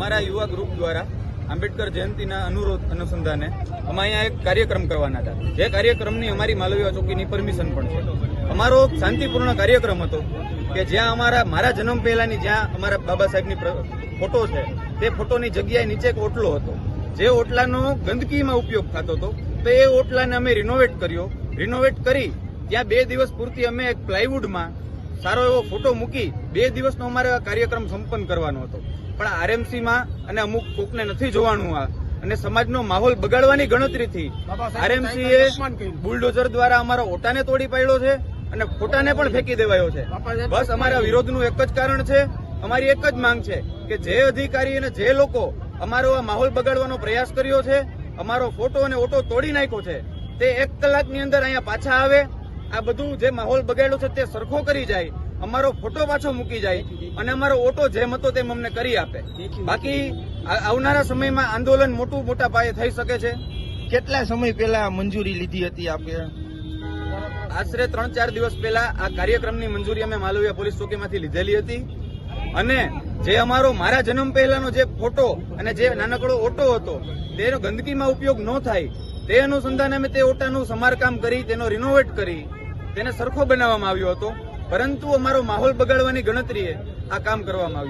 અમારા યુવા ગ્રુપ દ્વારા આંબેડકર જયંતિના અનુરોધ અનુસંધાને અમે અહીંયા એક કાર્યક્રમ કરવાના હતા. જે કાર્યક્રમની અમારી માલવીયા ચોકીની પરમિશન પણ છે. અમારો શાંતિપૂર્ણ કાર્યક્રમ હતો કે જ્યાં અમારા, મારા જન્મ પહેલાની જ્યાં અમારા બાબા સાહેબની ફોટો છે, તે ફોટોની જગ્યાએ નીચે એક ઓટલો હતો. જે ઓટલાનો ગંદકીમાં ઉપયોગ થતો હતો, તો એ ઓટલાને અમે રિનોવેટ કર્યો. રિનોવેટ કરી, ત્યાં બે દિવસ પૂરતી અમે એક પ્લાયવુડમાં સારો એવો ફોટો મૂકી બે દિવસનો અમારે કાર્યક્રમ સંપન્ન કરવાનો હતો. પણ આરએમસીમાં અને અમુક કોકને નથી જોવાનું આ. અને સમાજનો માહોલ બગાડવાની ગણતરીથી આરએમસીએ એ બુલડોઝર દ્વારા અમારા ઓટાને તોડી પાડ્યો છે અને ફોટાને પણ ફેંકી દેવાયો છે. બસ અમારા વિરોધનું એક જ કારણ છે અમારી એક જ માંગ છે કે જે અધિકારી અને જે લોકો અમારો આ માહોલ બગાડવાનો પ્રયાસ કર્યો છે અમારો ફોટો અને ઓટો તોડી નાખ્યો છે તે એક કલાકની અંદર અહીંયા પાછા આવે આ બધું જે માહોલ બગાડ્યો છે તે સરખો કરી જાય અમારો ફોટો પાછો મૂકી જાય અને અમારો ઓટો જેમ હતો તેમ અમને કરી આપે. બાકી આવનારા સમયમાં આંદોલન મોટું મોટા પાયે થઈ શકે છે. કેટલા સમય પહેલા મંજૂરી લીધી હતી આપે? આશરે ત્રણ ચાર દિવસ પહેલા આ કાર્યક્રમની મંજૂરી અમે માલવિયા પોલીસ ચોકીમાંથી લીધેલી હતી. અને જે અમારો મારા જન્મ પહેલાનો જે ફોટો અને જે નાનકડો ઓટો હતો તેનો ગંદકીમાં ઉપયોગ ન થાય. તે અનુસંધાને અમે તે ઓટાનું સમારકામ કરી તેનો રિનોવેટ કરી તેને સરખો બનાવવામાં આવ્યો હતો. પરંતુ અમારો માહોલ બગાડવાની ગણતરીએ આ કામ કરવામાં આવ્યું.